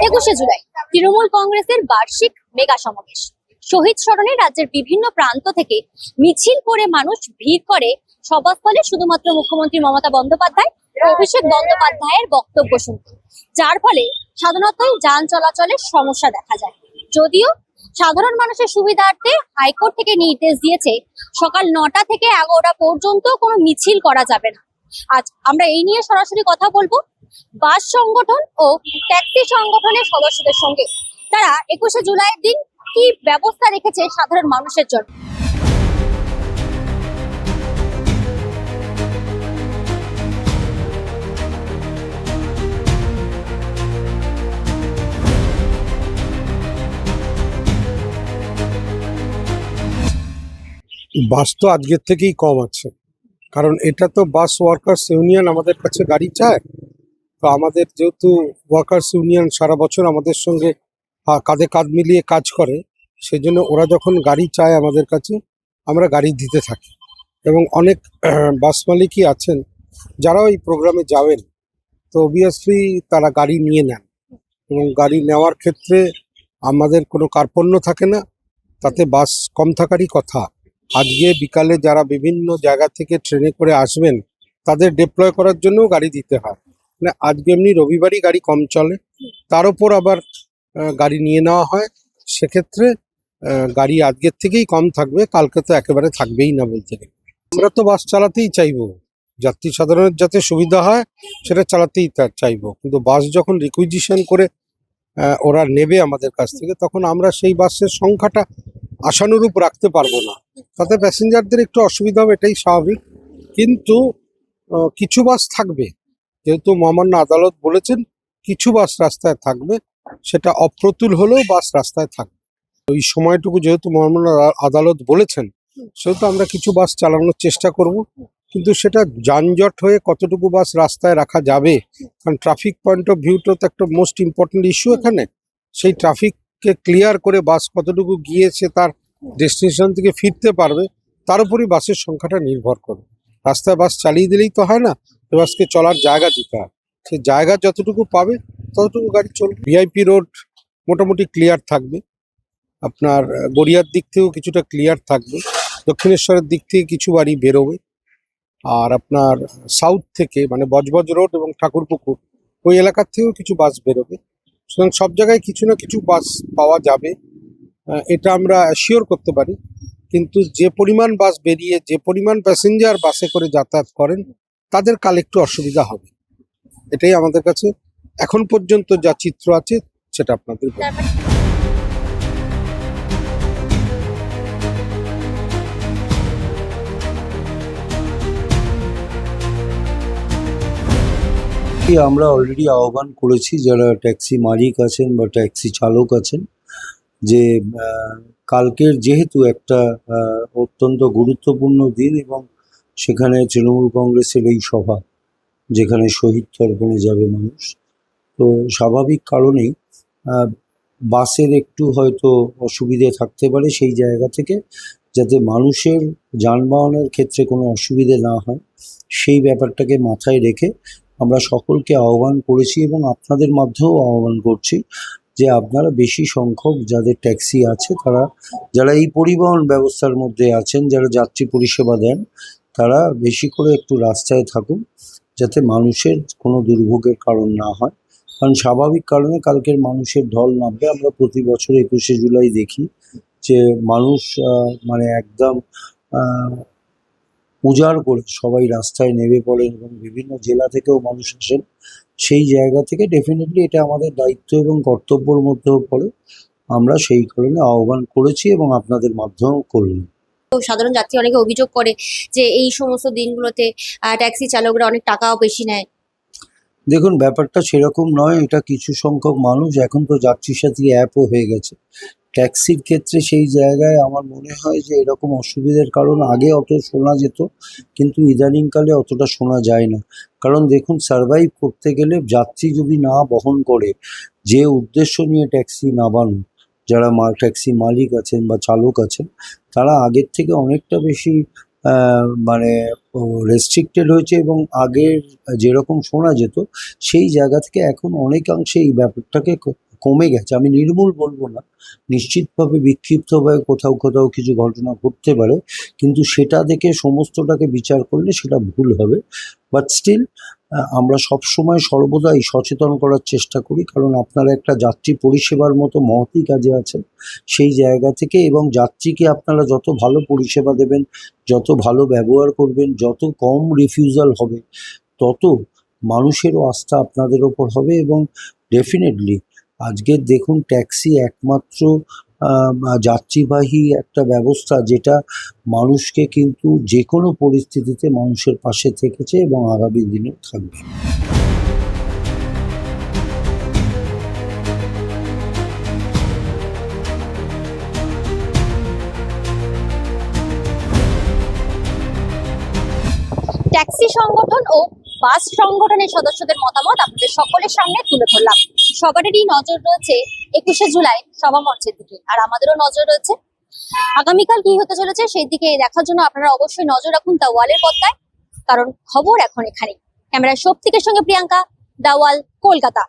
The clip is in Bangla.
একুশে জুলাই, তৃণমূল কংগ্রেসের বার্ষিক মেগা সমাবেশ। শহীদ স্মরণে রাজ্যের বিভিন্ন প্রান্ত থেকে মিছিল করে মানুষ ভিড় করে। সভাস্থলে শুধুমাত্র মুখ্যমন্ত্রী মমতা বন্দ্যোপাধ্যায়, অভিষেক বন্দ্যোপাধ্যায়ের বক্তব্য শুনতে। যার ফলে সাধারণত যান চলাচলের সমস্যা দেখা যায়। যদিও সাধারণ মানুষের সুবিধার্থে হাইকোর্ট থেকে নির্দেশ দিয়েছে, সকাল নটা থেকে এগারোটা পর্যন্ত কোনো মিছিল করা যাবে না। আজ আমরা এই নিয়ে সরাসরি কথা বলব। বাস সংগঠন ও ট্যাক্সি সংগঠনের সদস্যদের সঙ্গে। তারা একুশে জুলাইয়ের দিন কি ব্যবস্থা রেখেছে সাধারণ মানুষের জন্য? বাস তো আজকের থেকেই কম আছে। কারণ এটা তো বাস ওয়ার্কার্স ইউনিয়ন আমাদের কাছে গাড়ি চায়। তো আমাদের যেহেতু ওয়ার্কার্স ইউনিয়ন সারা বছর আমাদের সঙ্গে কাঁধে কাঁধ মিলিয়ে কাজ করে, সেজন্য ওরা যখন গাড়ি চায় আমাদের কাছে, আমরা গাড়ি দিতে থাকি। এবং অনেক বাস মালিকই আছেন, যারা ওই প্রোগ্রামে যাবেন, তো অবভিয়াসলি তারা গাড়ি নিয়ে নেন। এবং গাড়ি নেওয়ার ক্ষেত্রে আমাদের কোনো কার্পণ্য থাকে না, তাতে বাস কম থাকারই কথা। আজকে বিকালে যারা বিভিন্ন জায়গা থেকে ট্রেনে করে আসবেন, তাদের ডিপ্লয় করার জন্য গাড়ি দিতে হয়। মানে আজকে এমনি রবিবারই গাড়ি কম চলে। তার উপর আবার গাড়ি নিয়ে নেওয়া হয়। সেক্ষেত্রে গাড়ি আজকের থেকেই কম থাকবে, কালকে তো একেবারে থাকবেই না বলতে গেলে। আমরা তো বাস চালাতেই চাইব। যাত্রী সাধারণের যাতে সুবিধা হয়, সেটা চালাতেই চাইব। কিন্তু বাস যখন রিকুইজিশন করে ওরা নেবে আমাদের কাছ থেকে, তখন আমরা সেই বাসের সংখ্যাটা আশানুরূপ রাখতে পারব না। তাতে প্যাসেঞ্জারদের একটু অসুবিধা হবে, এটাই স্বাভাবিক। কিন্তু কিছু বাস থাকবে। যেহেতু মহামান্য আদালত বলেছেন, কিছু বাস রাস্তায় থাকবে, সেটা অপ্রতুল হলেও বাস রাস্তায় থাকবে। ওই সময়টুকু যেহেতু মহামান্য আদালত বলেছেন, সেহেতু আমরা কিছু বাস চালানোর চেষ্টা করব। কিন্তু সেটা যানজট হয়ে কতটুকু বাস রাস্তায় রাখা যাবে? কারণ ট্রাফিক পয়েন্ট অফ ভিউটা তো একটা মোস্ট ইম্পর্টেন্ট ইস্যু এখানে। সেই ট্রাফিককে ক্লিয়ার করে বাস কতটুকু গিয়েছে, তার ডেস্টিনেশন থেকে ফিরতে পারবে, তার উপরই বাসের সংখ্যাটা নির্ভর করবে রাস্তায় বাস চালিয়ে দিলেই তো হয় না এ বাসকে চলার জায়গা দিতে হয় সেই জায়গা যতটুকু পাবে ততটুকু গাড়ি চলবে। ভিআইপি রোড মোটামুটি ক্লিয়ার থাকবে। আপনার গড়িয়ার দিক থেকেও কিছুটা ক্লিয়ার থাকবে। দক্ষিণেশ্বরের দিক থেকে কিছু গাড়ি বেরোবে। আর আপনার সাউথ থেকে মানে বজবজ রোড এবং ঠাকুরপুকুর, ওই এলাকার থেকেও কিছু বাস বেরোবে। সুতরাং সব জায়গায় কিছু না কিছু বাস পাওয়া যাবে। এটা আমরা শিওর করতে পারি। কিন্তু যে পরিমাণ বাস বেরিয়ে, যে পরিমাণ প্যাসেঞ্জার বাসে করে যাতায়াত করেন তাদের কাল একটু অসুবিধা হবে। এটাই আমাদের কাছে। এখন পর্যন্ত যা চিত্র আছে, সেটা আপনাদের আমরা অলরেডি আহ্বান করেছি যারা ট্যাক্সি মালিক আছেন বা ট্যাক্সি চালক আছেন যে কালকের যেহেতু একটা অত্যন্ত গুরুত্বপূর্ণ দিন এবং সেখানে তৃণমূল কংগ্রেসের এই সভা, যেখানে শহীদ তর্পণে যাবে মানুষ। তো স্বাভাবিক কারণেই বাসের একটু হয়তো অসুবিধে থাকতে পারে সেই জায়গা থেকে, যাতে মানুষের যানবাহনের ক্ষেত্রে কোনো অসুবিধে না হয়। সেই ব্যাপারটাকে মাথায় রেখে আমরা সকলকে আহ্বান করেছি এবং আপনাদের মাধ্যমেও আহ্বান করছি যে আপনারা বেশি সংখ্যক যাদের ট্যাক্সি আছে, তারা, যারা এই পরিবহন ব্যবস্থার মধ্যে আছেন, যারা যাত্রী পরিষেবা দেন তারা বেশি করে একটু রাস্তায় থাকুন, যাতে মানুষের কোনো দুর্ভোগের কারণ না হয়। কারণ স্বাভাবিক কারণে কালকের মানুষের ঢল নামবে। আমরা প্রতি বছর একুশে জুলাই দেখি যে মানুষ মানে একদম উজাড় করে সবাই রাস্তায় নেমে পড়েন এবং বিভিন্ন জেলা থেকেও মানুষ আসেন। সেই জায়গা থেকে ডেফিনেটলি এটা আমাদের দায়িত্ব এবং কর্তব্যের মধ্যেও পড়ে। আমরা সেই কারণে আহ্বান করেছি এবং আপনাদের মাধ্যমেও করলাম। সাধারণ যাত্রী অনেকে অভিযোগ করে যে এই সমস্ত দিনগুলোতে ট্যাক্সি চালকরা অনেক টাকাও বেশি নেয়। দেখুন, ব্যাপারটা সেরকম নয়, এটা কিছু সংখ্যক মানুষ, এখন তো যাত্রী সাথী অ্যাপও হয়ে গেছে। ট্যাক্সির ক্ষেত্রে সেই জায়গায় আমার মনে হয় যে এরকম অসুবিধার কারণ আগে অত শোনা যেত, কিন্তু ইদানিংকালে অতটা শোনা যায় না। কারণ দেখুন সার্ভাইভ করতে গেলে যাত্রী যদি না বহন করে, যে উদ্দেশ্য নিয়ে ট্যাক্সি নামানো যারা মা ট্যাক্সি মালিক আছেন বা চালক আছেন, তারা আগের থেকে অনেকটা বেশি মানে রেস্ট্রিক্টেড হয়েছে এবং আগের যেরকম শোনা যেত, সেই জায়গা থেকে এখন অনেকাংশে এই ব্যাপারটাকে কমে গেছে। আমি নির্মূল বলব না, নিশ্চিতভাবে বিক্ষিপ্তভাবে কোথাও কোথাও কিছু ঘটনা ঘটতে পারে, কিন্তু সেটা দেখে সমস্তটাকে বিচার করলে সেটা ভুল হবে। বাট স্টিল আমরা সবসময় সর্বদাই সচেতন করার চেষ্টা করি, কারণ আপনারা একটা যাত্রী পরিষেবার মতো মহতি কাজে আছেন। সেই জায়গা থেকে এবং যাত্রীকে আপনারা যত ভালো পরিষেবা দেবেন, যত ভালো ব্যবহার করবেন, যত কম রিফিউজাল হবে, তত মানুষেরও আস্থা আপনাদের ওপর হবে এবং ডেফিনেটলি আজকের দেখুন ট্যাক্সি একমাত্র যাত্রীবাহী একটা ব্যবস্থা যেটা মানুষকে কিন্তু যে কোনো পরিস্থিতিতে মানুষের পাশে থেকেছে এবং আগামী দিনেও থাকবে। ট্যাক্সি সংগঠন ও বাস সংগঠনের সদস্যদের মতামত আপনাদের সকলের সামনে তুলে ধরলাম। সবারই নজর রয়েছে একুশে জুলাই সভা মঞ্চের দিকে, আর আমাদেরও নজর রয়েছে। আগামীকাল কি হতে চলেছে সেই দিকে দেখার জন্য আপনারা অবশ্যই নজর রাখুন দা ওয়ালের পর্দায়, কারণ খবর এখন এখানে ক্যামেরায় শক্তিকের সঙ্গে প্রিয়াঙ্কা দাওয়াল কলকাতা।